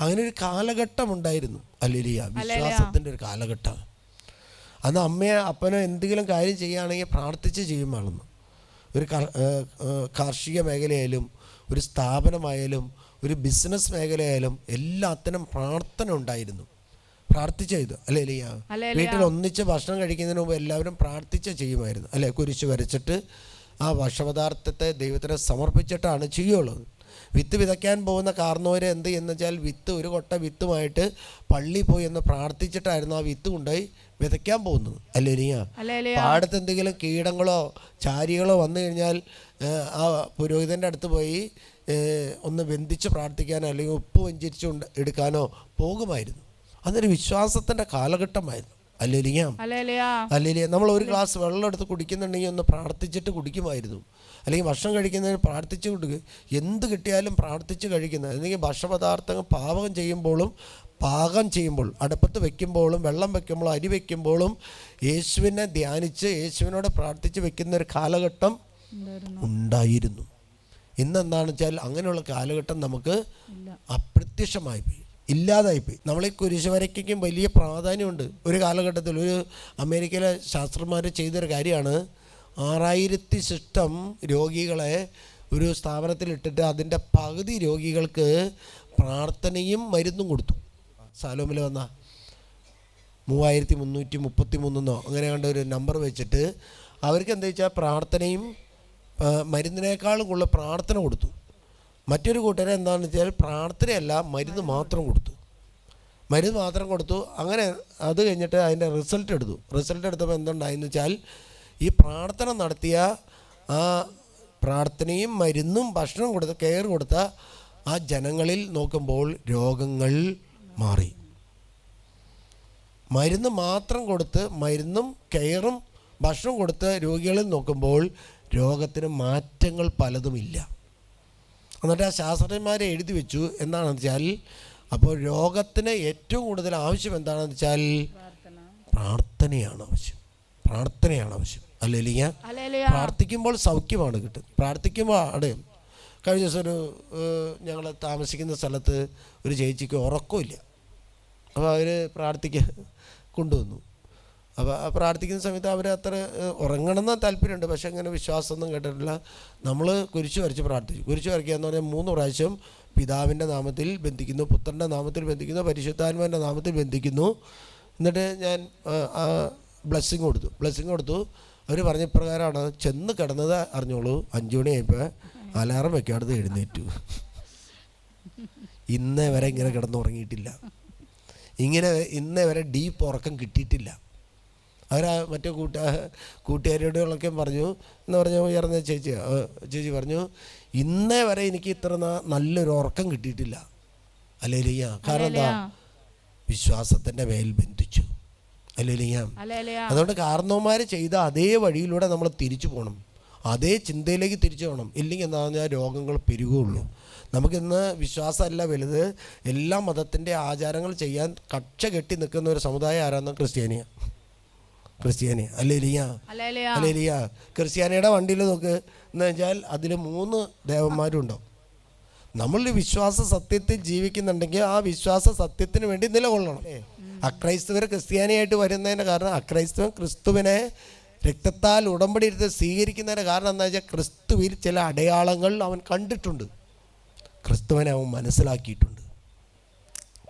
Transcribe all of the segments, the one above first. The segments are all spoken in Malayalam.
അങ്ങനെ ഒരു കാലഘട്ടം ഉണ്ടായിരുന്നു അല്ലെലിയ. വിശ്വാസത്തിന്റെ ഒരു കാലഘട്ടം. അന്ന് അമ്മയെ അപ്പനോ എന്തെങ്കിലും കാര്യം ചെയ്യുകയാണെങ്കിൽ പ്രാർത്ഥിച്ച് ചെയ്യുമാണെന്ന് ഒരു ക- ഏഹ് ഏഹ് കാർഷിക മേഖലയായാലും ഒരു സ്ഥാപനമായാലും ഒരു ബിസിനസ് മേഖലയായാലും എല്ലാത്തിനും പ്രാർത്ഥന ഉണ്ടായിരുന്നു. പ്രാർത്ഥിച്ച ചെയ്തു. അല്ലേ ലിയ. വീട്ടിൽ ഒന്നിച്ച് ഭക്ഷണം കഴിക്കുന്നതിന് മുമ്പ് എല്ലാവരും പ്രാർത്ഥിച്ച ചെയ്യുമായിരുന്നു. അല്ലേ കുരിശ് വരച്ചിട്ട് ആ ഭക്ഷപദാർത്ഥത്തെ ദൈവത്തിന് സമർപ്പിച്ചിട്ടാണ് ചെയ്യുള്ളത്. വിത്ത് വിതയ്ക്കാൻ പോകുന്ന കാർന്നോര് എന്ത് എന്ന് വെച്ചാൽ വിത്ത് ഒരു കൊട്ട വിത്തുമായിട്ട് പള്ളി പോയി എന്ന് പ്രാർത്ഥിച്ചിട്ടായിരുന്നു ആ വിത്ത് കൊണ്ടുപോയി വിതയ്ക്കാൻ പോകുന്നത്. അല്ലേ ലിയ? ഹല്ലേലൂയ. പാടത്ത് എന്തെങ്കിലും കീടങ്ങളോ ചാരികളോ വന്നു കഴിഞ്ഞാൽ ആ പുരോഹിതന്റെ അടുത്ത് പോയി ഒന്ന് വെന്തിച്ച് പ്രാർത്ഥിക്കാനോ അല്ലെങ്കിൽ ഉപ്പ് വഞ്ചരിച്ച് എടുക്കാനോ പോകുമായിരുന്നു. അതൊരു വിശ്വാസത്തിന്റെ കാലഘട്ടമായിരുന്നു. അല്ലേലിയ. അല്ലെങ്കിൽ നമ്മൾ ഒരു ഗ്ലാസ് വെള്ളം എടുത്ത് കുടിക്കുന്നുണ്ടെങ്കിൽ ഒന്ന് പ്രാർത്ഥിച്ചിട്ട് കുടിക്കുമായിരുന്നു. അല്ലെങ്കിൽ ഭക്ഷണം കഴിക്കുന്നതിന് പ്രാർത്ഥിച്ച് കൊടുക്കുക എന്ത് കിട്ടിയാലും പ്രാർത്ഥിച്ച് കഴിക്കുന്നത്. അല്ലെങ്കിൽ ഭക്ഷണപദാർത്ഥങ്ങൾ പാകം ചെയ്യുമ്പോഴും പാകം ചെയ്യുമ്പോൾ അടുപ്പത്ത് വെക്കുമ്പോഴും വെള്ളം വെക്കുമ്പോഴും അരി വെക്കുമ്പോഴും യേശുവിനെ ധ്യാനിച്ച് യേശുവിനോട് പ്രാർത്ഥിച്ച് വെക്കുന്ന ഒരു കാലഘട്ടം ഉണ്ടായിരുന്നു. ഇന്നെന്താണെന്ന് വെച്ചാൽ അങ്ങനെയുള്ള കാലഘട്ടം നമുക്ക്. അപ്രത്യക്ഷമായി പോയി. ഇല്ലാതായിപ്പോയി നമ്മൾ ഈ കുരിശ് വരയ്ക്കും വലിയ പ്രാധാന്യമുണ്ട്. ഒരു കാലഘട്ടത്തിൽ ഒരു അമേരിക്കയിലെ ശാസ്ത്രന്മാർ ചെയ്തൊരു കാര്യമാണ് ആറായിരത്തി സിസ്റ്റം രോഗികളെ ഒരു സ്ഥാപനത്തിലിട്ടിട്ട് അതിന്റെ പകുതി രോഗികൾക്ക് പ്രാർത്ഥനയും മരുന്നും കൊടുത്തു. സാലോമിൽ വന്ന മൂവായിരത്തി മുന്നൂറ്റി മുപ്പത്തി മൂന്നെന്നോ അങ്ങനെ കണ്ട ഒരു നമ്പർ വെച്ചിട്ട് അവർക്ക് എന്താ വെച്ചാൽ പ്രാർത്ഥനയും മരുന്നിനേക്കാളും കൂടുതൽ പ്രാർത്ഥന കൊടുത്തു. മറ്റൊരു കൂട്ടരെ എന്താണെന്ന് വെച്ചാൽ പ്രാർത്ഥനയല്ല മരുന്ന് മാത്രം കൊടുത്തു. മരുന്ന് മാത്രം കൊടുത്തു. അങ്ങനെ അത് കഴിഞ്ഞിട്ട് അതിന്റെ റിസൾട്ട് എടുത്തു. റിസൾട്ട് എടുത്തപ്പോൾ എന്തുണ്ടായെന്ന് വെച്ചാൽ ഈ പ്രാർത്ഥന നടത്തിയ ആ പ്രാർത്ഥനയും മരുന്നും ഭക്ഷണം കൊടുത്ത കെയർ കൊടുത്ത ആ ജനങ്ങളിൽ നോക്കുമ്പോൾ രോഗങ്ങൾ മാറി. മരുന്ന് മാത്രം കൊടുത്ത് മരുന്നും കെയറും ഭക്ഷണം കൊടുത്ത് രോഗികളിൽ നോക്കുമ്പോൾ രോഗത്തിന് മാറ്റങ്ങൾ പലതുമില്ല എന്നിട്ട് ആ ശാസ്ത്രജ്ഞന്മാരെ എഴുതി വെച്ചു. എന്താണെന്ന് വെച്ചാൽ അപ്പോൾ രോഗത്തിന് ഏറ്റവും കൂടുതൽ ആവശ്യം എന്താണെന്ന് വെച്ചാൽ പ്രാർത്ഥന. പ്രാർത്ഥനയാണ് ആവശ്യം. പ്രാർത്ഥനയാണ് ആവശ്യം. അല്ലെങ്കിൽ പ്രാർത്ഥിക്കുമ്പോൾ സൗഖ്യമാണ് കിട്ടുന്നത് പ്രാർത്ഥിക്കുമ്പോൾ ആണ് കഴിഞ്ഞ ദിവസം ഒരു ഞങ്ങൾ താമസിക്കുന്ന സ്ഥലത്ത് ഒരു ചേച്ചിക്ക് ഉറക്കമില്ല. അപ്പോൾ അവർ പ്രാർത്ഥിക്കാൻ കൊണ്ടുവന്നു. അപ്പോൾ ആ പ്രാർത്ഥിക്കുന്ന സമയത്ത് അവർ അത്ര ഉറങ്ങണമെന്ന താല്പര്യമുണ്ട്. പക്ഷേ അങ്ങനെ വിശ്വാസമൊന്നും കേട്ടിട്ടില്ല. നമ്മൾ കുരിശു വരച്ച് പ്രാർത്ഥിച്ചു. കുരിശു വരയ്ക്കുക എന്ന് പറഞ്ഞാൽ മൂന്ന് പ്രാവശ്യം പിതാവിന്റെ നാമത്തിൽ ബന്ധിക്കുന്നു പുത്രന്റെ നാമത്തിൽ ബന്ധിക്കുന്നു പരിശുദ്ധാത്മാവിന്റെ നാമത്തിൽ ബന്ധിക്കുന്നു. എന്നിട്ട് ഞാൻ ബ്ലെസ്സിങ് കൊടുത്തു. ബ്ലെസ്സിങ് കൊടുത്തു. അവർ പറഞ്ഞ പ്രകാരമാണ് ചെന്ന് കിടന്നത് അറിഞ്ഞോളൂ. അഞ്ചു മണിയായപ്പോൾ അലാറം വെക്കാടുത്ത് എഴുന്നേറ്റു. ഇന്നേ വരെ ഇങ്ങനെ കിടന്നുറങ്ങിയിട്ടില്ല. ഇങ്ങനെ ഇന്നേ വരെ ഡീപ്പ് ഉറക്കം കിട്ടിയിട്ടില്ല. അവരാ മറ്റേ കൂട്ട കൂട്ടുകാരിയോടുകളൊക്കെ പറഞ്ഞു എന്ന് പറഞ്ഞു ഉയർന്ന ചേച്ചി ചേച്ചി പറഞ്ഞു ഇന്നേ വരെ എനിക്ക് ഇത്ര നല്ലൊരു ഉറക്കം കിട്ടിയിട്ടില്ല. അല്ലേ കാരണം എന്താ? വിശ്വാസത്തിന്റെ മേൽ ബന്ധിച്ചു. അതുകൊണ്ട് കാരണവന്മാർ ചെയ്ത അതേ വഴിയിലൂടെ നമ്മൾ തിരിച്ചു പോകണം അതേ ചിന്തയിലേക്ക് തിരിച്ചു പോകണം ഇല്ലെങ്കിൽ എന്താ പറഞ്ഞാൽ രോഗങ്ങൾ പെരുകുള്ളൂ. നമുക്കിന്ന് വിശ്വാസമല്ല വലുത്. എല്ലാ മതത്തിന്റെ ആചാരങ്ങൾ ചെയ്യാൻ കക്ഷ കെട്ടി നിൽക്കുന്ന ഒരു സമുദായം ആരാന്ന് ക്രിസ്ത്യാനിയ. ക്രിസ്ത്യാനി. അല്ലേ ലിയ ഹല്ലേലൂയ. അല്ലേ ലിയ ക്രിസ്ത്യാനിയുടെ വണ്ടിയിൽ നോക്ക്. എന്ന് വെച്ചാൽ അതിൽ മൂന്ന് ദേവന്മാരുണ്ടാവും നമ്മൾ വിശ്വാസ സത്യത്തിൽ ജീവിക്കുന്നുണ്ടെങ്കിൽ ആ വിശ്വാസ സത്യത്തിന് വേണ്ടി നിലകൊള്ളണം. അക്രൈസ്തവർ ക്രിസ്ത്യാനിയായിട്ട് വരുന്നതിന്റെ കാരണം അക്രൈസ്തവൻ ക്രിസ്തുവിനെ രക്തത്താൽ ഉടമ്പടി എടുത്ത് സ്വീകരിക്കുന്നതിന്റെ കാരണം എന്താ വെച്ചാൽ ക്രിസ്തുവിൽ ചില അടയാളങ്ങൾ അവൻ കണ്ടിട്ടുണ്ട്. ക്രിസ്തുവിനെ അവൻ മനസ്സിലാക്കിയിട്ടുണ്ട്.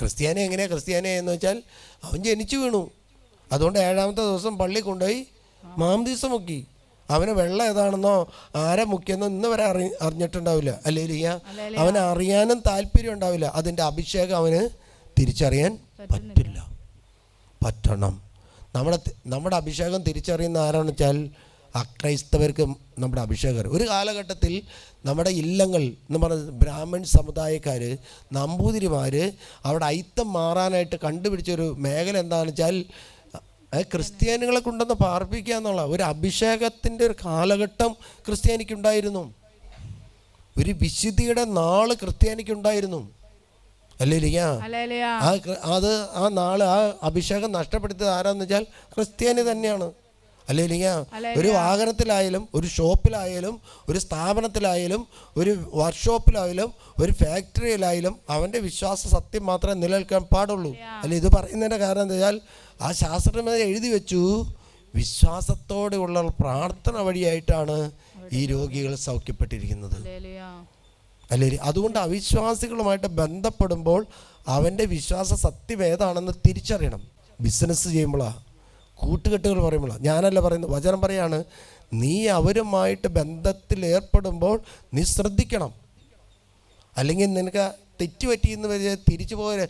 ക്രിസ്ത്യാനി എങ്ങനെയാണ് ക്രിസ്ത്യാനി എന്ന് വെച്ചാൽ അവൻ ജനിച്ചു വീണു. അതുകൊണ്ട് ഏഴാമത്തെ ദിവസം പള്ളി കൊണ്ടുപോയി മാംദീസം മുക്കി. അവന് വെള്ളം ഏതാണെന്നോ ആരെ മുക്കിയെന്നോ ഇന്ന് വരെ അറി അറിഞ്ഞിട്ടുണ്ടാവില്ല. അല്ലേ ലിയ അവന് അറിയാനും താല്പര്യം ഉണ്ടാവില്ല. അതിന്റെ അഭിഷേകം അവന് തിരിച്ചറിയാൻ പറ്റില്ല. പറ്റണം. നമ്മുടെ നമ്മുടെ അഭിഷേകം തിരിച്ചറിയുന്ന ആരാണെന്ന് വെച്ചാൽ അക്രൈസ്തവർക്ക് നമ്മുടെ അഭിഷേകം ഒരു കാലഘട്ടത്തിൽ നമ്മുടെ ഇല്ലങ്ങൾ എന്ന് പറഞ്ഞ ബ്രാഹ്മൺ സമുദായക്കാർ നമ്പൂതിരിമാർ അവിടെ അയിത്തം മാറാനായിട്ട് കണ്ടുപിടിച്ചൊരു മേഖല എന്താണെന്ന് വെച്ചാൽ ക്രിസ്ത്യാനികളെ കൊണ്ടൊന്ന് പാർപ്പിക്കുക എന്നുള്ള ഒരു അഭിഷേകത്തിന്റെ ഒരു കാലഘട്ടം ക്രിസ്ത്യാനിക്കുണ്ടായിരുന്നു. ഒരു വിശുദ്ധിയുടെ നാൾ ക്രിസ്ത്യാനിക്കുണ്ടായിരുന്നു. ആ അത് ആ നാൾ ആ അഭിഷേകം നഷ്ടപ്പെടുത്തിയത് ആരാന്ന് വെച്ചാൽ ക്രിസ്ത്യാനി തന്നെയാണ്. അല്ലെങ്കിൽ ഒരു വാഹനത്തിലായാലും ഒരു ഷോപ്പിലായാലും ഒരു സ്ഥാപനത്തിലായാലും ഒരു വർക്ക്ഷോപ്പിലായാലും ഒരു ഫാക്ടറിയിലായാലും അവന്റെ വിശ്വാസ സത്യം മാത്രമേ നിലനിൽക്കാൻ പാടുള്ളൂ. അല്ല? ഇത് പറയുന്നതിന്റെ കാരണം എന്താ വെച്ചാൽ ആ ശാസ്ത്രജ്ഞത എഴുതി വെച്ചു. വിശ്വാസത്തോടെയുള്ള പ്രാർത്ഥന വഴിയായിട്ടാണ് ഈ രോഗികൾ സൗഖ്യപ്പെട്ടിരിക്കുന്നത്. അല്ലേ? അതുകൊണ്ട് അവിശ്വാസികളുമായിട്ട് ബന്ധപ്പെടുമ്പോൾ അവന്റെ വിശ്വാസ സത്യം ഏതാണെന്ന് തിരിച്ചറിയണം. ബിസിനസ് ചെയ്യുമ്പോഴാണ് കൂട്ടുകെട്ടുകൾ പറയുമ്പോഴാണ് ഞാനല്ല പറയുന്നത്. വചനം പറയാണ് നീ അവരുമായിട്ട് ബന്ധത്തിൽ ഏർപ്പെടുമ്പോൾ നീ ശ്രദ്ധിക്കണം. അല്ലെങ്കിൽ നിനക്ക് തെറ്റുപറ്റി എന്ന് വരെ തിരിച്ചു പോയ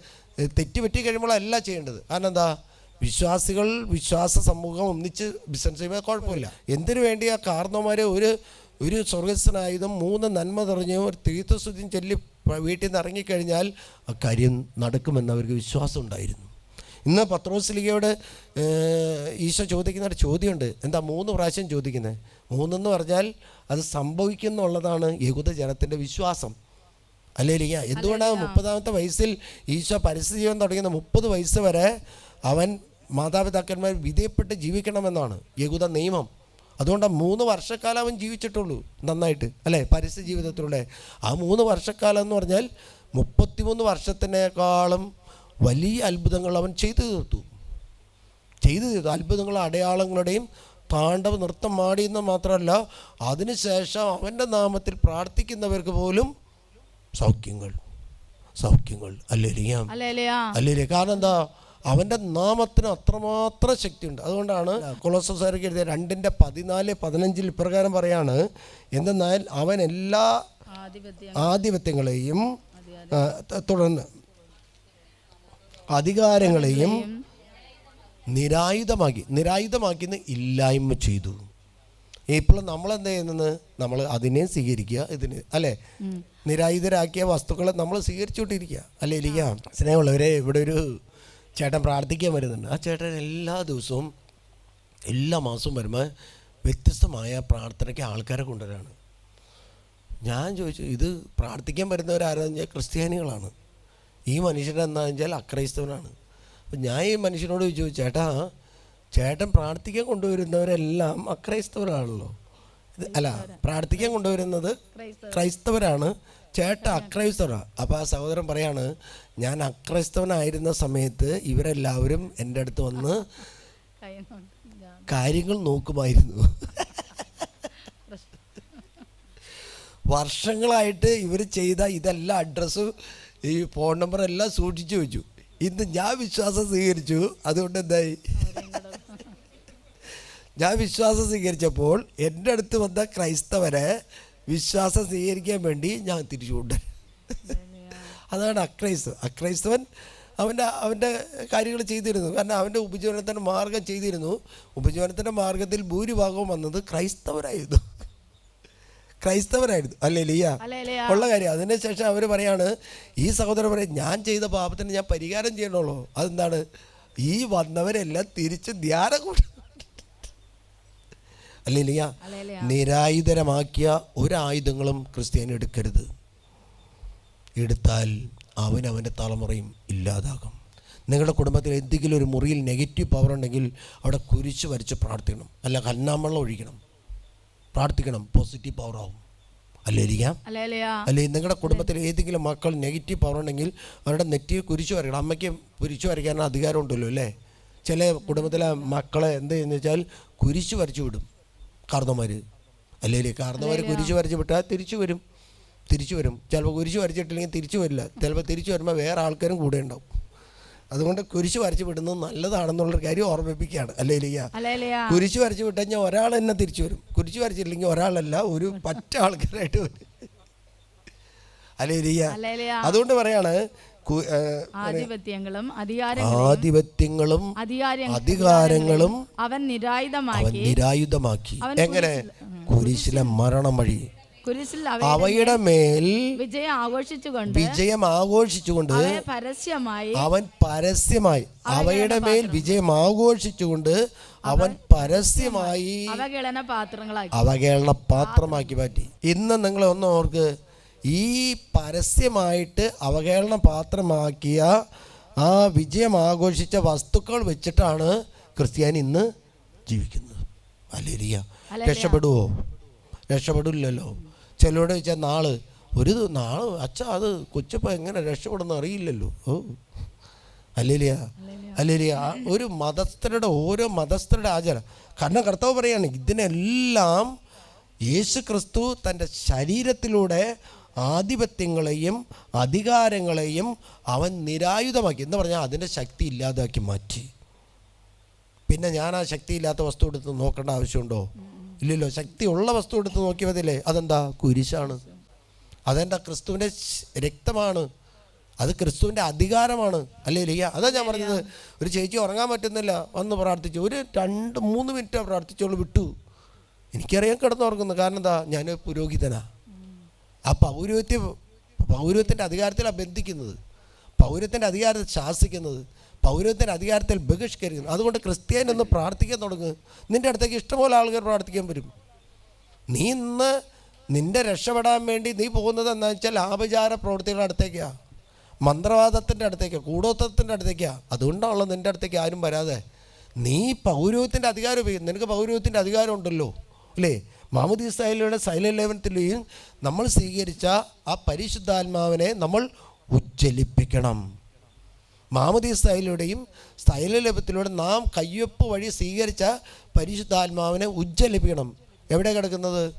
തെറ്റുപറ്റി കഴിയുമ്പോഴല്ല ചെയ്യേണ്ടത്. കാരണം എന്താ? വിശ്വാസികൾ വിശ്വാസ സമൂഹം ഒന്നിച്ച് ബിസിനസ് ചെയ്യുമ്പോൾ കുഴപ്പമില്ല. എന്തിനു വേണ്ടി ആ കാർന്നോമാരെ ഒരു ഒരു സ്വർഗസ്വനായുധം മൂന്ന് നന്മ നിറഞ്ഞവർ ഒരു തീർത്ഥസ്തുതിയും ചൊല്ലി വീട്ടിൽ നിന്ന് ഇറങ്ങിക്കഴിഞ്ഞാൽ ആ കാര്യം നടക്കുമെന്ന് അവർക്ക് വിശ്വാസം ഉണ്ടായിരുന്നു. ഇന്ന് പത്രോസ്ലിഗയോട് ഈശോ ചോദിക്കുന്ന ഒരു ചോദ്യമുണ്ട്. എന്താ മൂന്ന് പ്രാവശ്യം ചോദിക്കുന്നത് മൂന്നെന്ന് പറഞ്ഞാൽ അത് സംഭവിക്കുന്നുള്ളതാണ് യഹൂദ ജനത്തിന്റെ വിശ്വാസം. അല്ലേ ലിയ എന്തുകൊണ്ടാണ് മുപ്പതാമത്തെ വയസ്സിൽ ഈശോ പരിസ്ഥിതി ജീവൻ തുടങ്ങുന്ന മുപ്പത് വയസ്സ് വരെ അവൻ മാതാപിതാക്കന്മാർ വിധേയപ്പെട്ട് ജീവിക്കണമെന്നാണ് യഹൂദ നിയമം? അതുകൊണ്ടാണ് മൂന്ന് വർഷക്കാലം അവൻ ജീവിച്ചിട്ടുള്ളൂ നന്നായിട്ട് അല്ലേ? പരസ്യ ജീവിതത്തിലൂടെ. ആ മൂന്ന് വർഷക്കാലം എന്ന് പറഞ്ഞാൽ മുപ്പത്തിമൂന്ന് വർഷത്തിനേക്കാളും വലിയ അത്ഭുതങ്ങൾ അവൻ ചെയ്തു തീർത്തു. ചെയ്തു തീർത്തു. അത്ഭുതങ്ങളും അടയാളങ്ങളുടെയും താണ്ഡവ നൃത്തം മാടിയെന്ന് മാത്രമല്ല അതിനുശേഷം അവന്റെ നാമത്തിൽ പ്രാർത്ഥിക്കുന്നവർക്ക് പോലും സൗഖ്യങ്ങൾ സൗഖ്യങ്ങൾ. അല്ലേ. അല്ലേ കാരണം എന്താ? അവന്റെ നാമത്തിന് അത്രമാത്രം ശക്തിയുണ്ട്. അതുകൊണ്ടാണ് കൊളോസോസാർക്ക് എഴുതിയ രണ്ടിന്റെ പതിനാല് പതിനഞ്ചിൽ ഇപ്രകാരം പറയാണ് എന്തെന്നാൽ അവൻ എല്ലാ ആധിപത്യം ആധിപത്യങ്ങളെയും തുടർന്ന് അധികാരങ്ങളെയും നിരായുധമാക്കി നിരായുധമാക്കിന്ന് ഇല്ലായ്മ ചെയ്തു. ഇപ്പോൾ നമ്മൾ എന്ത് ചെയ്യുന്നത്? നമ്മൾ അതിനെ സ്വീകരിക്കുക ഇതിന് അല്ലേ? നിരായുധരാക്കിയ വസ്തുക്കളെ നമ്മൾ സ്വീകരിച്ചുകൊണ്ടിരിക്കുക. അല്ലേ ഇരിക്കുക സ്നേഹമുള്ളവരെ ഇവിടെ ഒരു ചേട്ടൻ പ്രാർത്ഥിക്കാൻ വരുന്നുണ്ട്. ആ ചേട്ടൻ എല്ലാ ദിവസവും എല്ലാ മാസവും വരുമ്പോൾ വ്യത്യസ്തമായ പ്രാർത്ഥനയ്ക്ക് ആൾക്കാരെ കൊണ്ടുവരാണ്. ഞാൻ ചോദിച്ചു ഇത് പ്രാർത്ഥിക്കാൻ വരുന്നവരാരെന്ന് വെച്ചാൽ ക്രിസ്ത്യാനികളാണ്. ഈ മനുഷ്യൻ എന്താണെന്ന് വെച്ചാൽ അക്രൈസ്തവനാണ്. അപ്പം ഞാൻ ഈ മനുഷ്യനോട് ചോദിച്ചു ചേട്ടാ ചേട്ടൻ പ്രാർത്ഥിക്കാൻ കൊണ്ടുവരുന്നവരെല്ലാം അക്രൈസ്തവരാണല്ലോ. അല്ല പ്രാർത്ഥിക്കാൻ കൊണ്ടുവരുന്നത് ക്രൈസ്തവരാണ്. ചേട്ട അക്രൈസ്തവനാ. അപ്പോൾ ആ സഹോദരൻ പറയാണ് ഞാൻ അക്രൈസ്തവനായിരുന്ന സമയത്ത് ഇവരെല്ലാവരും എന്റെ അടുത്ത് വന്ന് കാര്യങ്ങൾ നോക്കുമായിരുന്നു. വർഷങ്ങളായിട്ട് ഇവർ ചെയ്ത ഇതെല്ലാം അഡ്രസ്സ് ഈ ഫോൺ നമ്പർ എല്ലാം സൂക്ഷിച്ചു വെച്ചു. ഇന്ന് ഞാൻ വിശ്വാസം സ്വീകരിച്ചു. അതുകൊണ്ട് എന്തായി? ഞാൻ വിശ്വാസം സ്വീകരിച്ചപ്പോൾ എന്റെ അടുത്ത് വന്ന ക്രൈസ്തവരെ വിശ്വാസം സ്വീകരിക്കാൻ വേണ്ടി ഞാൻ തിരിച്ചു കൊണ്ടുവരും. അതാണ് അക്രൈസ്തവൻ അക്രൈസ്തവൻ അവന്റെ അവന്റെ കാര്യങ്ങൾ ചെയ്തിരുന്നു. കാരണം അവന്റെ ഉപജീവനത്തിന്റെ മാർഗം ചെയ്തിരുന്നു. ഉപജീവനത്തിന്റെ മാർഗത്തിൽ ഭൂരിഭാഗവും വന്നത് ക്രൈസ്തവരായിരുന്നു. ക്രൈസ്തവരായിരുന്നു. അല്ലേ ലിയ. ഉള്ള കാര്യം. അതിനുശേഷം അവർ പറയാണ് ഈ സഹോദരൻ പറയും ഞാൻ ചെയ്ത പാപത്തിന് ഞാൻ പരിഹാരം ചെയ്യണുള്ളൂ അതെന്താണ്? ഈ വന്നവരെല്ലാം തിരിച്ച് ധ്യാനം കൂട്ട അല്ലേ നിരായുധരമാക്കിയ ഒരു നിരായുധരമാക്കിയ ഒരായുധങ്ങളും ക്രിസ്ത്യാനി എടുക്കരുത്. എടുത്താൽ അവൻ അവന്റെ തലമുറയും ഇല്ലാതാകും. നിങ്ങളുടെ കുടുംബത്തിൽ എന്തെങ്കിലും ഒരു മുറിയിൽ നെഗറ്റീവ് പവർ ഉണ്ടെങ്കിൽ അവിടെ കുരിച്ച് വരച്ച് പ്രാർത്ഥിക്കണം. അല്ല കന്നാമ്പള്ളം ഒഴിക്കണം. പ്രാർത്ഥിക്കണം പോസിറ്റീവ് പവർ ആവും. അല്ലേ ഇരിക്കാം ഹല്ലേലൂയ. നിങ്ങളുടെ കുടുംബത്തിൽ ഏതെങ്കിലും മക്കൾ നെഗറ്റീവ് പവർ ഉണ്ടെങ്കിൽ അവരുടെ നെറ്റിയിൽ കുരിച്ചു വരയ്ക്കണം. അമ്മയ്ക്ക് കുരിച്ചു വരയ്ക്കാൻ അധികാരം ഉണ്ടല്ലോ അല്ലേ? ചില കുടുംബത്തിലെ മക്കളെ എന്ത് ചെയ്യുന്ന വെച്ചാൽ കുരിച്ചു വരച്ചു വിടും. കാർന്നമാർ അല്ലെങ്കിൽ കാർന്നമാർ കുരിച്ച് വരച്ച് വിട്ടാൽ തിരിച്ചു വരും. തിരിച്ചു വരും. ചിലപ്പോൾ കുരിശ് വരച്ചിട്ടില്ലെങ്കിൽ തിരിച്ചു വരില്ല. ചിലപ്പോൾ തിരിച്ചു വരുമ്പോൾ വേറെ ആൾക്കാരും കൂടെ ഉണ്ടാവും. അതുകൊണ്ട് കുരിശ് വരച്ച് വിടുന്നത് നല്ലതാണെന്നുള്ളൊരു കാര്യം ഓർമ്മിപ്പിക്കുകയാണ്. അല്ലേ ലിയ. കുരിശ് വരച്ച് വിട്ട് കഴിഞ്ഞാൽ ഒരാൾ തന്നെ തിരിച്ചു വരും. കുരിശ് വരച്ചില്ലെങ്കിൽ ഒരാളല്ല ഒരു പറ്റ ആൾക്കാരായിട്ട് വരും. അല്ലേ ലിയ. അതുകൊണ്ട് പറയാണ് ആധിപത്യങ്ങളും അധികാരങ്ങളും ആധിപത്യങ്ങളും അധികാരങ്ങളും അവൻ നിരായുധമാക്കി. നിരായുധമാക്കി. എങ്ങനെ? കുരിശിലെ മരണം വഴി. അവയുടെ മേൽ വിജയം ആഘോഷിച്ചുകൊണ്ട് വിജയം ആഘോഷിച്ചുകൊണ്ട് പരസ്യമായി അവൻ പരസ്യമായി അവയുടെ മേൽ വിജയം ആഘോഷിച്ചുകൊണ്ട് അവൻ പരസ്യമായി അവഗണന പാത്രങ്ങളാക്കി അവഹേളന പാത്രമാക്കി മാറ്റി. ഇന്ന് നിങ്ങൾ ഒന്ന് ഓർക്ക്. ഈ പരസ്യമായിട്ട് അവഹേളന പാത്രമാക്കിയ ആ വിജയം ആഘോഷിച്ച വസ്തുക്കൾ വെച്ചിട്ടാണ് ക്രിസ്ത്യാനി ഇന്ന് ജീവിക്കുന്നത്. അല്ലേരിയ. രക്ഷപ്പെടുവോ? രക്ഷപ്പെടില്ലല്ലോ. ചിലരോട് ചോദിച്ചാൽ നാൾ ഒരു നാൾ അച്ഛ അത് കൊച്ചപ്പം എങ്ങനെ രക്ഷപ്പെടുന്ന അറിയില്ലല്ലോ. ഓ. അല്ലേലിയ അല്ലേലിയ ഒരു മതസ്ഥരുടെ ഓരോ മതസ്ഥരുടെ ആചാരം. കാരണം കർത്താവ് പറയാണ് ഇതിനെല്ലാം യേശു ക്രിസ്തു തന്റെ ശരീരത്തിലൂടെ ആധിപത്യങ്ങളെയും അധികാരങ്ങളെയും അവൻ നിരായുധമാക്കി. എന്ന് പറഞ്ഞാൽ അതിന്റെ ശക്തി ഇല്ലാതാക്കി മാറ്റി. പിന്നെ ഞാൻ ആ ശക്തിയില്ലാത്ത വസ്തു എടുത്ത് നോക്കേണ്ട ആവശ്യമുണ്ടോ? ഇല്ലല്ലോ. ശക്തിയുള്ള വസ്തു എടുത്ത് നോക്കിയതില്ലേ അതെന്താ? കുരിശാണ്. അതെന്താ? ക്രിസ്തുവിന്റെ രക്തമാണ്. അത് ക്രിസ്തുവിന്റെ അധികാരമാണ്. അല്ലേ ലിയ അതാ ഞാൻ പറഞ്ഞത്. ഒരു ചേച്ചി ഉറങ്ങാൻ പറ്റുന്നില്ല. വന്ന് പ്രാർത്ഥിച്ചു. ഒരു രണ്ട് മൂന്ന് മിനിറ്റ് പ്രാർത്ഥിച്ചോളൂ. വിട്ടു. എനിക്കറിയാൻ കിടന്നുറങ്ങുന്നു. കാരണം എന്താ? ഞാൻ പുരോഹിതനാ. ആ പൗരോഹിത്യ പൗരത്വത്തിന്റെ അധികാരത്തിലാണ് ബന്ധിക്കുന്നത്. പൗരത്തിന്റെ അധികാരത്തിൽ ശാസിക്കുന്നത്. പൗരത്തിന്റെ അധികാരത്തിൽ ബഹിഷ്കരിക്കുന്നു അതുകൊണ്ട് ക്രിസ്ത്യൻ ഒന്ന് പ്രാർത്ഥിക്കാൻ തുടങ്ങുക നിന്റെ അടുത്തേക്ക് ഇഷ്ടംപോലെ ആളുകൾ പ്രാർത്ഥിക്കാൻ വരും. നീ ഇന്ന് നിന്റെ രക്ഷപ്പെടാൻ വേണ്ടി നീ പോകുന്നത് എന്താ വെച്ചാൽ ആപചാര പ്രവൃത്തികളുടെ അടുത്തേക്കാണ് മന്ത്രവാദത്തിന്റെ അടുത്തേക്കാണ് കൂടോത്തത്തിന്റെ അടുത്തേക്കാണ് അതുകൊണ്ടാണല്ലോ നിന്റെ അടുത്തേക്ക് ആരും വരാതെ. നീ പൗരവത്തിന്റെ അധികാരം ഉപയോഗിക്കും. നിനക്ക് പൗരവത്തിന്റെ അധികാരം ഉണ്ടല്ലോ. അല്ലേ മാമുദി സൈലയുടെ സൈല ലേവനത്തിലെയും നമ്മൾ സ്വീകരിച്ച ആ പരിശുദ്ധാത്മാവിനെ നമ്മൾ ഉജ്ജ്വലിപ്പിക്കണം. മാമതി സൈല ലേപത്തിലൂടെ നാം കയ്യൊപ്പ് വഴി സ്വീകരിച്ച പരിശുദ്ധാത്മാവിനെ ഉജ്ജ്വലിപ്പിക്കണം. എവിടെ കിടക്കുന്നത്?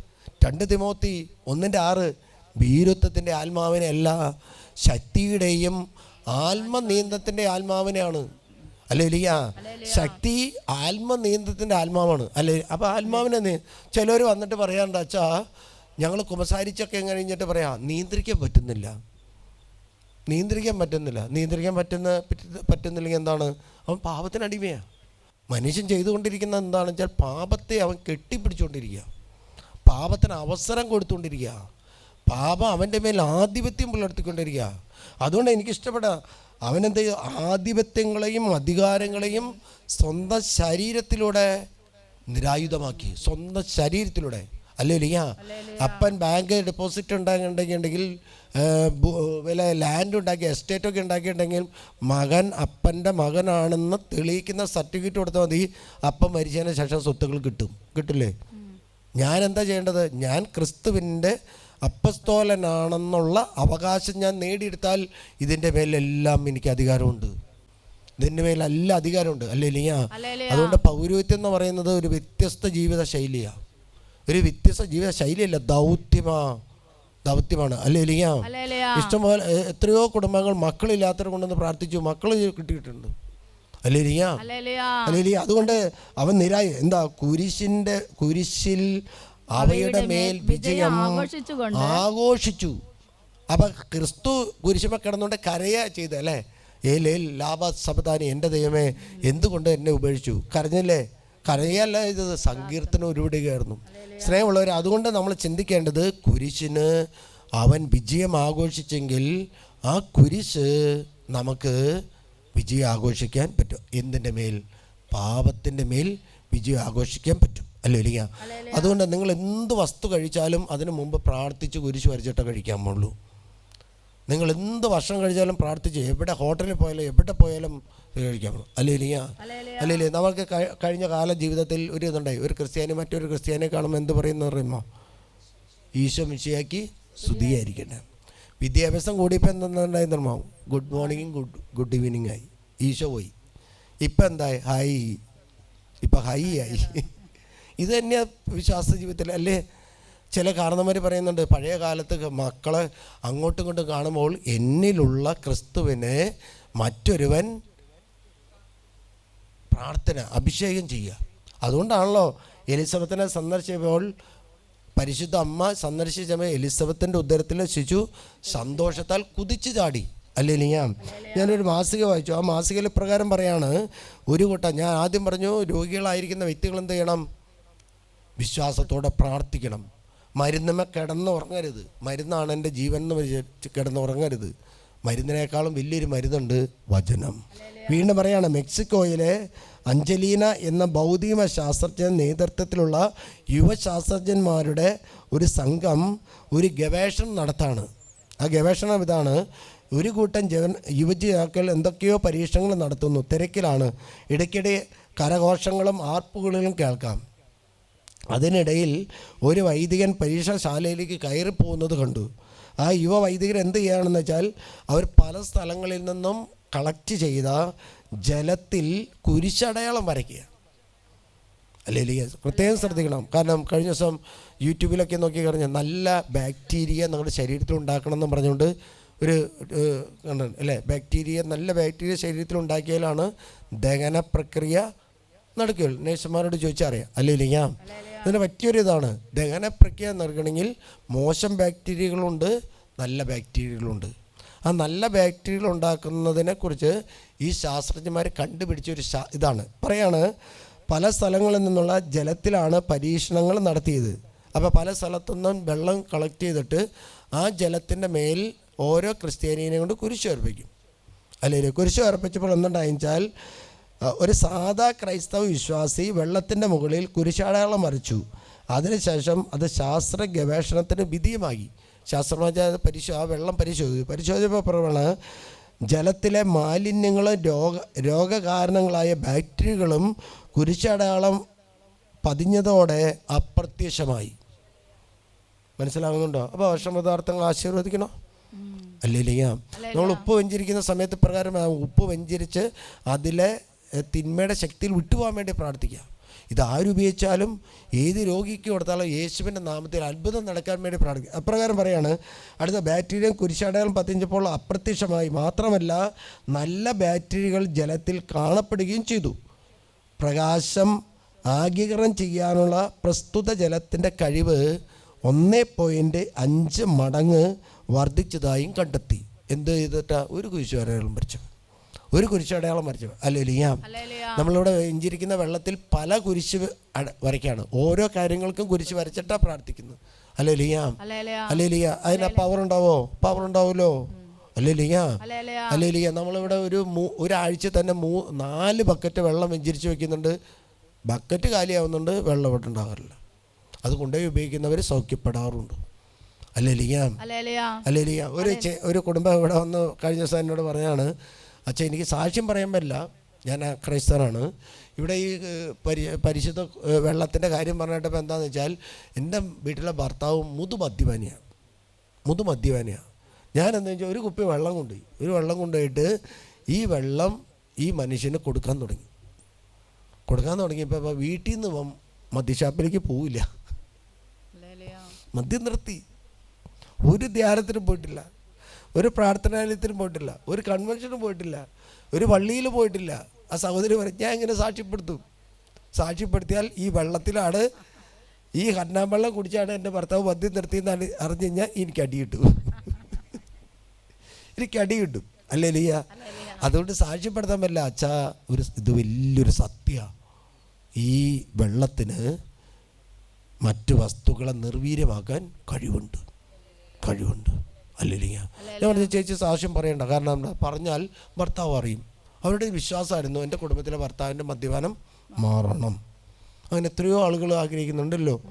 രണ്ട് തിമോത്തി ഒന്നിന്റെ ആറ്. ഭീരുത്വത്തിന്റെ ആത്മാവിനെ അല്ല ശക്തിയുടെയും ആത്മനിയന്ത്രത്തിന്റെ ആത്മാവിനെയാണ്. അല്ലേ ലിയ ശക്തി ആത്മനിയന്ത്രത്തിന്റെ ആത്മാവാണ്. അല്ലേ? അപ്പോൾ ആത്മാവിനെ ചിലർ വന്നിട്ട് പറയാറുണ്ട് അച്ഛാ ഞങ്ങൾ കുമ്പസാരിച്ചൊക്കെ കഴിഞ്ഞിട്ട് പറയാം? നിയന്ത്രിക്കാൻ പറ്റുന്നില്ല. നിയന്ത്രിക്കാൻ പറ്റുന്നില്ല. നിയന്ത്രിക്കാൻ പറ്റുന്ന പറ്റുന്നില്ലെങ്കിൽ എന്താണ്? അവൻ പാപത്തിന് അടിമയാണ് മനുഷ്യൻ ചെയ്തുകൊണ്ടിരിക്കുന്ന എന്താണെന്ന് വെച്ചാൽ പാപത്തെ അവൻ കെട്ടിപ്പിടിച്ചുകൊണ്ടിരിക്കുക. പാപത്തിന് അവസരം കൊടുത്തുകൊണ്ടിരിക്കുക. പാപം അവന്റെ മേൽ ആധിപത്യം പുലർത്തിക്കൊണ്ടിരിക്കുക. അതുകൊണ്ട് എനിക്കിഷ്ടപ്പെടാം. അവനെന്ത് ചെയ്യും? ആധിപത്യങ്ങളെയും അധികാരങ്ങളെയും സ്വന്തം ശരീരത്തിലൂടെ നിരായുധമാക്കി. സ്വന്തം ശരീരത്തിലൂടെ. അല്ലേ ലിയ അപ്പൻ ബാങ്ക് ഡെപ്പോസിറ്റ് ഉണ്ടാക്കിയിട്ടുണ്ടെങ്കിൽ വില ലാൻഡ് ഉണ്ടാക്കി എസ്റ്റേറ്റ് ഒക്കെ ഉണ്ടാക്കിയിട്ടുണ്ടെങ്കിൽ മകൻ അപ്പന്റെ മകനാണെന്ന് തെളിയിക്കുന്ന സർട്ടിഫിക്കറ്റ് കൊടുത്താൽ മതി. അപ്പം മരിച്ചതിന് ശേഷം സ്വത്തുക്കൾ കിട്ടും. കിട്ടില്ലേ? ഞാൻ എന്താ ചെയ്യേണ്ടത്? ഞാൻ ക്രിസ്തുവിന്റെ അപ്പസ്തോലനാണെന്നുള്ള അവകാശം ഞാൻ നേടിയെടുത്താൽ ഇതിന്റെ മേലെല്ലാം എനിക്ക് അധികാരമുണ്ട്. ഇതിന്റെ മേലെല്ലാം എല്ലാ അധികാരമുണ്ട്. അല്ലേ ലിയ അതുകൊണ്ട് പൗരോഹിത്യം എന്ന് പറയുന്നത് ഒരു വ്യത്യസ്ത ജീവിത ശൈലിയാണ് ഒരു വ്യത്യസ്ത ജീവിത ശൈലിയല്ല ദൗത്യമാ ദൗത്യമാണ്. അല്ലേ ലിയ. ഇഷ്ടംപോലെ എത്രയോ കുടുംബങ്ങൾ മക്കളില്ലാത്തവർ കൊണ്ടൊന്ന് പ്രാർത്ഥിച്ചു മക്കൾ കിട്ടിയിട്ടുണ്ട്. അല്ലേ ലിയ അല്ലേ ലിയ അതുകൊണ്ട് അവൻ നിരായി എന്താ കുരിശിന്റെ കുരിശിൽ അവയുടെ മേൽ വിജയം ആഘോഷിച്ചു. അപ്പൊ ക്രിസ്തു കുരിശുമ കിടന്നുകൊണ്ട് കരയാ ചെയ്ത അല്ലേ? ഏലേൽ ലാഭ സബദാനി എന്റെ ദൈവമേ എന്തുകൊണ്ട് എന്നെ ഉപേക്ഷിച്ചു? കരഞ്ഞല്ലേ? കരയല്ല ഇത് സങ്കീർത്തനം ഉരുവിടുകയായിരുന്നു. സ്നേഹമുള്ളവർ അതുകൊണ്ട് നമ്മൾ ചിന്തിക്കേണ്ടത് കുരിശിന് അവൻ വിജയം ആഘോഷിച്ചെങ്കിൽ ആ കുരിശ് നമുക്ക് വിജയം ആഘോഷിക്കാൻ പറ്റും. എന്തിന്റെ മേൽ? പാപത്തിന്റെ മേൽ വിജയം ആഘോഷിക്കാൻ പറ്റും. അല്ലേ ഇല്ല. അതുകൊണ്ട് നിങ്ങൾ എന്ത് വസ്തു കഴിച്ചാലും അതിനു മുമ്പ് പ്രാർത്ഥിച്ച് കുരിശ് വരച്ചിട്ടേ കഴിക്കാൻ പാടുള്ളൂ. നിങ്ങൾ എന്ത് വർഷം കഴിച്ചാലും പ്രാർത്ഥിച്ച് എവിടെ ഹോട്ടലിൽ പോയാലും എവിടെ പോയാലും കഴിക്കാൻ പോകും അല്ലേ ഇല്ല. അല്ലേ ഇല്ലേ. നമുക്ക് കഴിഞ്ഞ കാല ജീവിതത്തിൽ ഒരു ഇതുണ്ടായി. ഒരു ക്രിസ്ത്യാനി മറ്റൊരു ക്രിസ്ത്യാനിയെ കാണുമ്പോൾ എന്ത് പറയുന്നു പറയുമ്പോൾ ഈശോ മിശയാക്കി സ്തുതിയായിരിക്കട്ടെ. വിദ്യാഭ്യാസം കൂടിയപ്പോൾ നിർമ്മാവും ഗുഡ് മോർണിംഗും ഗുഡ് ഗുഡ് ഈവനിങ് ആയി. ഈശോ പോയി. ഇപ്പം എന്തായി? ഹായ് ഇപ്പം ഹൈ ആയി. ഇത് തന്നെയാ വിശ്വാസ ജീവിതത്തിൽ അല്ലേ? ചില കാരണവന്മാർ പറയുന്നുണ്ട് പഴയ കാലത്ത് മക്കളെ അങ്ങോട്ടും ഇങ്ങോട്ടും കാണുമ്പോൾ എന്നിലുള്ള ക്രിസ്തുവിനെ മറ്റൊരുവൻ പ്രാർത്ഥന അഭിഷേകം ചെയ്യുക. അതുകൊണ്ടാണല്ലോ എലിസബത്തിനെ സന്ദർശിച്ചപ്പോൾ പരിശുദ്ധ അമ്മ സന്ദർശിച്ച സമയം എലിസബത്തിന്റെ ഉദരത്തിലെ ശിശു സന്തോഷത്താൽ കുതിച്ചു ചാടി. അല്ലേ ഞാൻ ഞാനൊരു മാസിക വായിച്ചു. ആ മാസികയിൽ പ്രകാരം പറയാണ് ഒരു കൂട്ടം ഞാൻ ആദ്യം പറഞ്ഞു രോഗികളായിരിക്കുന്ന വ്യക്തികൾ എന്ത് ചെയ്യണം? വിശ്വാസത്തോടെ പ്രാർത്ഥിക്കണം. മരുന്നമ്മ കിടന്ന് ഉറങ്ങരുത്. മരുന്നാണ് എന്റെ ജീവൻ എന്ന് വിചാരിച്ച് കിടന്ന് ഉറങ്ങരുത്. മരുന്നിനേക്കാളും വലിയൊരു മരുന്നുണ്ട് വചനം. വീണ്ടും പറയാണ് മെക്സിക്കോയിലെ അഞ്ജലീന എന്ന ഭൗതിക ശാസ്ത്രജ്ഞ നേതൃത്വത്തിലുള്ള യുവശാസ്ത്രജ്ഞന്മാരുടെ ഒരു സംഘം ഒരു ഗവേഷണം നടത്താണ്. ആ ഗവേഷണം ഇതാണ്. ഒരു കൂട്ടം ജവൻ യുവജാക്കൾ എന്തൊക്കെയോ പരീക്ഷണങ്ങൾ നടത്തുന്നു. തിരക്കിലാണ്. ഇടയ്ക്കിടെ കരഘോഷങ്ങളും ആർപ്പുകളിലും കേൾക്കാം. അതിനിടയിൽ ഒരു വൈദികൻ പരീക്ഷാശാലയിലേക്ക് കയറിപ്പോകുന്നത് കണ്ടു. ആ യുവ വൈദികർ എന്ത് ചെയ്യുകയാണെന്ന് വെച്ചാൽ അവർ പല സ്ഥലങ്ങളിൽ നിന്നും കളക്ട് ചെയ്ത ജലത്തിൽ കുരിശടയാളം വരയ്ക്കുക. അല്ലെങ്കിൽ പ്രത്യേകം ശ്രദ്ധിക്കണം. കാരണം കഴിഞ്ഞ ദിവസം യൂട്യൂബിലൊക്കെ നോക്കി കഴിഞ്ഞാൽ നല്ല ബാക്ടീരിയ നമ്മുടെ ശരീരത്തിൽ ഉണ്ടാക്കണം എന്ന് പറഞ്ഞുകൊണ്ട് ഒരു അല്ലേ? ബാക്ടീരിയ നല്ല ബാക്ടീരിയ ശരീരത്തിൽ ഉണ്ടാക്കിയാലാണ് ദഹന പ്രക്രിയ നടക്കുകയുള്ളൂ. നേഴ്സുമാരോട് ചോദിച്ചാൽ അറിയാം. അല്ലേ ഇല്ലെങ്കിൽ ഇതിന് പറ്റിയൊരു ഇതാണ് ദഹന പ്രക്രിയ നൽകണമെങ്കിൽ മോശം ബാക്ടീരിയകളുണ്ട് നല്ല ബാക്ടീരിയകളുണ്ട്. ആ നല്ല ബാക്ടീരിയകൾ ഉണ്ടാക്കുന്നതിനെക്കുറിച്ച് ഈ ശാസ്ത്രജ്ഞന്മാർ കണ്ടുപിടിച്ച ഒരു ഇതാണ്. പറയാണ് പല സ്ഥലങ്ങളിൽ നിന്നുള്ള ജലത്തിലാണ് പരീക്ഷണങ്ങൾ നടത്തിയത്. അപ്പോൾ പല സ്ഥലത്തു നിന്നും വെള്ളം കളക്ട് ചെയ്തിട്ട് ആ ജലത്തിന്റെ മേൽ ഓരോ ക്രിസ്ത്യാനിയെ കൊണ്ട് കുരിശ് അർപ്പിക്കും. അല്ലെങ്കിൽ കുരിശ് അർപ്പിച്ചപ്പോൾ എന്തുണ്ടായെച്ചാൽ ഒരു സാധാ ക്രൈസ്തവ വിശ്വാസി വെള്ളത്തിന്റെ മുകളിൽ കുരിശാടയാളം വരച്ചു. അതിനുശേഷം അത് ശാസ്ത്ര ഗവേഷണത്തിന് വിധിയുമായി. ശാസ്ത്രജ്ഞ പരിശോ ആ വെള്ളം പരിശോധിച്ചു. പരിശോധിച്ചപ്പോൾ പറയാണ് ജലത്തിലെ മാലിന്യങ്ങളും രോഗ രോഗകാരണങ്ങളായ ബാക്ടീരിയകളും കുരിശടയാളം പതിഞ്ഞതോടെ അപ്രത്യക്ഷമായി. മനസ്സിലാകുന്നുണ്ടോ? അപ്പോൾ ഭക്ഷണപദാർത്ഥങ്ങൾ ആശീർവദിക്കണോ? അല്ലേലില്ല നമ്മൾ ഉപ്പ് വെഞ്ചരിക്കുന്ന സമയത്ത് പ്രകാരം ഉപ്പ് വെഞ്ചരിച്ച് അതിലെ തിന്മയുടെ ശക്തിയിൽ വിട്ടുപോകാൻ വേണ്ടി പ്രാർത്ഥിക്കുക. ഇത് ആരുപയോഗിച്ചാലും ഏത് രോഗിക്ക് കൊടുത്താലും യേശുവിന്റെ നാമത്തിൽ അത്ഭുതം നടക്കാൻ വേണ്ടി പ്രാർത്ഥിക്കുക. അപ്രകാരം പറയാണ് അടുത്ത ബാക്ടീരിയ കുരിശടയാളം പത്തിഞ്ചപ്പോൾ അപ്രത്യക്ഷമായി. മാത്രമല്ല നല്ല ബാക്ടീരിയകൾ ജലത്തിൽ കാണപ്പെടുകയും ചെയ്തു. പ്രകാശം ആഗീകരണം ചെയ്യാനുള്ള പ്രസ്തുത ജലത്തിന്റെ കഴിവ് ഒന്നേ പോയിന്റ് അഞ്ച് മടങ്ങ് വർദ്ധിച്ചതായും കണ്ടെത്തി. എന്ത് ചെയ്തിട്ടാണ് ഒരു കുരിശുവരകളും വരച്ചു. ഒരു കുരിശടയാളം വരച്ചു. അല്ലേലിയാം. നമ്മളിവിടെ ഇഞ്ചിരിക്കുന്ന വെള്ളത്തിൽ പല കുരിശ് വരയ്ക്കാണ്. ഓരോ കാര്യങ്ങൾക്കും കുരിശ് വരച്ചിട്ടാണ് പ്രാർത്ഥിക്കുന്നത് അല്ലേലിയാം. അല്ലേലിയ അതിന് പവർ ഉണ്ടാവോ? പവർ ഉണ്ടാവുമല്ലോ അല്ലേലിയാ. അല്ലേലിയ നമ്മളിവിടെ ഒരു ഒരാഴ്ച തന്നെ മൂ നാല് ബക്കറ്റ് വെള്ളം വെഞ്ചിരിച്ച് വെക്കുന്നുണ്ട്. ബക്കറ്റ് കാലിയാവുന്നുണ്ട്. വെള്ളം ഇവിടെ ഉണ്ടാകാറില്ല അത് കൊണ്ടുപോയി ഉപയോഗിക്കുന്നവർ സൗഖ്യപ്പെടാറുണ്ട്. അല്ലേലിയ. അല്ലേലിയ ഒരു ഒരു കുടുംബം ഇവിടെ വന്ന് കഴിഞ്ഞ ദിവസം എന്നോട് പറഞ്ഞാണ് അച്ഛൻ എനിക്ക് സാക്ഷ്യം പറയാൻ പറ്റില്ല. ഞാൻ ക്രൈസ്തവനാണ് ഇവിടെ ഈ പരി പരിശുദ്ധ വെള്ളത്തിന്റെ കാര്യം പറഞ്ഞിട്ടപ്പോൾ എന്താണെന്ന് വെച്ചാൽ എന്റെ വീട്ടിലെ ഭർത്താവ് മുതുമദ്യപാനിയാണ് മുതുമദ്യപാനിയാണ് ഞാൻ എന്താ വെച്ചാൽ ഒരു കുപ്പി വെള്ളം കൊണ്ടുപോയി. ഒരു വെള്ളം കൊണ്ടുപോയിട്ട് ഈ വെള്ളം ഈ മനുഷ്യന് കൊടുക്കാൻ തുടങ്ങി. കൊടുക്കാൻ തുടങ്ങിയപ്പോൾ ഇപ്പോൾ വീട്ടിൽ നിന്ന് ഇപ്പം മദ്യഷാപ്പിലേക്ക് പോവില്ല. മദ്യം നിർത്തി. ഒരു ധ്യാനത്തിനും പോയിട്ടില്ല. ഒരു പ്രാർത്ഥനാലയത്തിനും പോയിട്ടില്ല ഒരു കൺവെൻഷനും പോയിട്ടില്ല ഒരു പള്ളിയിൽ പോയിട്ടില്ല. ആ സഹോദരി പറഞ്ഞു ഞാൻ ഇങ്ങനെ സാക്ഷ്യപ്പെടുത്തും. സാക്ഷ്യപ്പെടുത്തിയാൽ ഈ വെള്ളത്തിലാണ് ഈ ഹന്നാൻ വെള്ളം കുടിച്ചാണ് എന്റെ ഭർത്താവ് മദ്യം നിർത്തിയെന്നാണ് അറിഞ്ഞു കഴിഞ്ഞാൽ എനിക്ക് അടി കിട്ടും. എനിക്ക് അടി കിട്ടും. അല്ലേ ലിയ അതുകൊണ്ട് സാക്ഷ്യപ്പെടുത്താൻ പറ്റില്ല. അച്ഛാ ഒരു ഇത് വലിയൊരു സത്യ. ഈ വെള്ളത്തിന് മറ്റു വസ്തുക്കളെ നിർവീര്യമാക്കാൻ കഴിവുണ്ട്. കഴിവുണ്ട്. അല്ലില്ല ഞാൻ. പറഞ്ഞ ചേച്ചി സാക്ഷ്യം പറയണ്ട. കാരണം പറഞ്ഞാൽ ഭർത്താവ് അറിയും. അവരുടെ വിശ്വാസമായിരുന്നു എന്റെ കുടുംബത്തിലെ ഭർത്താവിന്റെ മദ്യപാനം മാറണം. അങ്ങനെ എത്രയോ ആളുകൾ ആഗ്രഹിക്കുന്നുണ്ടല്ലോ.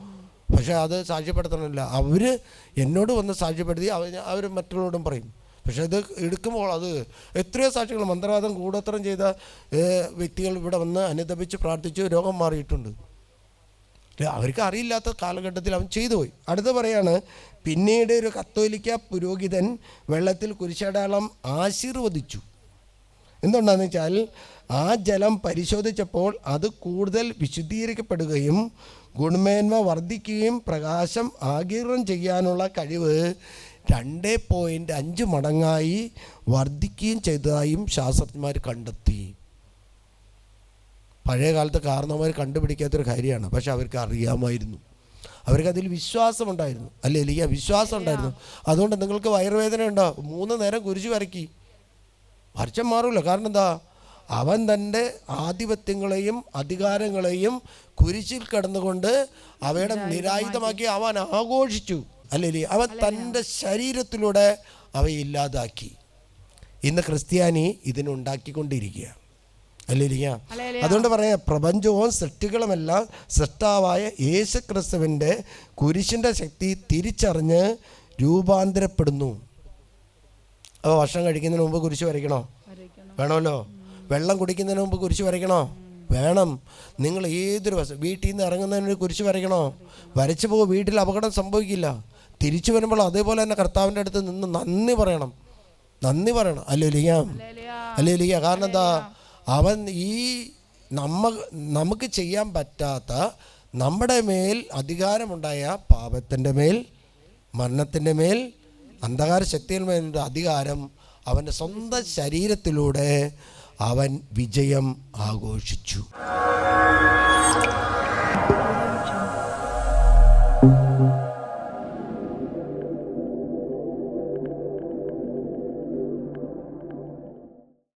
പക്ഷേ അത് സാക്ഷ്യപ്പെടുത്തണമില്ല. അവർ എന്നോട് വന്ന് സാക്ഷ്യപ്പെടുത്തി അവർ അവർ മറ്റുള്ളവരോടും പറയും. പക്ഷേ ഇത് എടുക്കുമ്പോൾ അത് എത്രയോ സാക്ഷ്യങ്ങൾ മന്ത്രവാദം കൂടോത്രം ചെയ്ത വ്യക്തികൾ ഇവിടെ വന്ന് അനുദപിച്ച് പ്രാർത്ഥിച്ച് രോഗം മാറിയിട്ടുണ്ട്. അവർക്ക് അറിയില്ലാത്ത കാലഘട്ടത്തിൽ അവൻ ചെയ്തു പോയി അടുത്ത പറയാണ് പിന്നീട് ഒരു കത്തോലിക്ക പുരോഹിതൻ വെള്ളത്തിൽ കുരിശടയാളം ആശീർവദിച്ചു. എന്തുകൊണ്ടാന്ന് വെച്ചാൽ ആ ജലം പരിശോധിച്ചപ്പോൾ അത് കൂടുതൽ വിശുദ്ധീകരിക്കപ്പെടുകയും ഗുണമേന്മ വർദ്ധിക്കുകയും പ്രകാശം ആഗീരണം ചെയ്യാനുള്ള കഴിവ് രണ്ട് പോയിന്റ് അഞ്ച് മടങ്ങായി വർദ്ധിക്കുകയും ചെയ്തതായും ശാസ്ത്രജ്ഞന്മാർ കണ്ടെത്തി. പഴയ കാലത്ത് കാരണവന്മാർ കണ്ടുപിടിക്കാത്തൊരു കാര്യമാണ്. പക്ഷെ അവർക്ക് അറിയാമായിരുന്നു അവർക്ക് അതിൽ വിശ്വാസമുണ്ടായിരുന്നു അല്ലേ ലിയ വിശ്വാസം ഉണ്ടായിരുന്നു. അതുകൊണ്ട് നിങ്ങൾക്ക് വയറുവേദന ഉണ്ടോ? മൂന്ന് നേരം കുരിശു വരക്കി വരച്ചം മാറില്ല കാരണം എന്താ? അവൻ തന്റെ ആധിപത്യങ്ങളെയും അധികാരങ്ങളെയും കുരിശിൽ കിടന്നുകൊണ്ട് അവയുടെ നിരായുധമാക്കി. അവൻ ആഘോഷിച്ചു. അല്ലേ അവൻ തന്റെ ശരീരത്തിലൂടെ അവയെ ഇല്ലാതാക്കി. ഇന്ന് ക്രിസ്ത്യാനി ഇതിനുണ്ടാക്കിക്കൊണ്ടിരിക്കുക അല്ലേ അതുകൊണ്ട് പറയാം പ്രപഞ്ചവും സൃഷ്ടികളുമെല്ലാം സൃഷ്ടാവായ യേശു ക്രിസ്തുവിന്റെ കുരിശിന്റെ ശക്തി തിരിച്ചറിഞ്ഞ് രൂപാന്തരപ്പെടുന്നു. അപ്പോൾ ഭക്ഷണം കഴിക്കുന്നതിന് മുമ്പ് കുരിശ് വരയ്ക്കണോ. വേണമല്ലോ. വെള്ളം കുടിക്കുന്നതിന് മുമ്പ് കുരിശ് വരയ്ക്കണോ? വേണം. നിങ്ങൾ ഏതൊരു വശം വീട്ടിൽ നിന്ന് ഇറങ്ങുന്നതിന് കുരിശ് വരയ്ക്കണോ? വരച്ചു പോകും വീട്ടിൽ അപകടം സംഭവിക്കില്ല. തിരിച്ചു വരുമ്പോൾ അതേപോലെ തന്നെ കർത്താവിന്റെ അടുത്ത് നിന്ന് നന്ദി പറയണം. നന്ദി പറയണം. അല്ലേ ലിയാം. അല്ലേ ലിയ കാരണം എന്താ? അവൻ ഈ നമ്മ നമുക്ക് ചെയ്യാൻ പറ്റാത്ത നമ്മുടെ മേൽ അധികാരമുണ്ടായ പാപത്തിന്റെ മേൽ മരണത്തിന്റെ മേൽ അന്ധകാര ശക്തികളുടെ അധികാരം അവന്റെ സ്വന്തം ശരീരത്തിലൂടെ അവൻ വിജയം ആഘോഷിച്ചു.